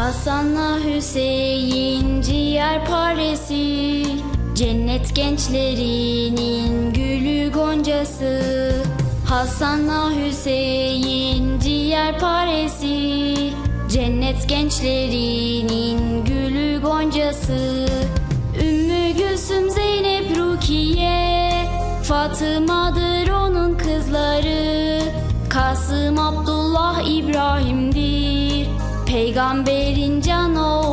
Hasan'la Hüseyin ciğer paresi. Cennet gençlerinin gülü goncası. Hasan'la Hüseyin ciğer paresi. Cennet gençlerinin gülü goncası. Ümmü Gülsüm Zeynep Rukiye. Fatıma'dır onun kızları. Kasım Abdullah İbrahim'dir. Peygamberin can oğlu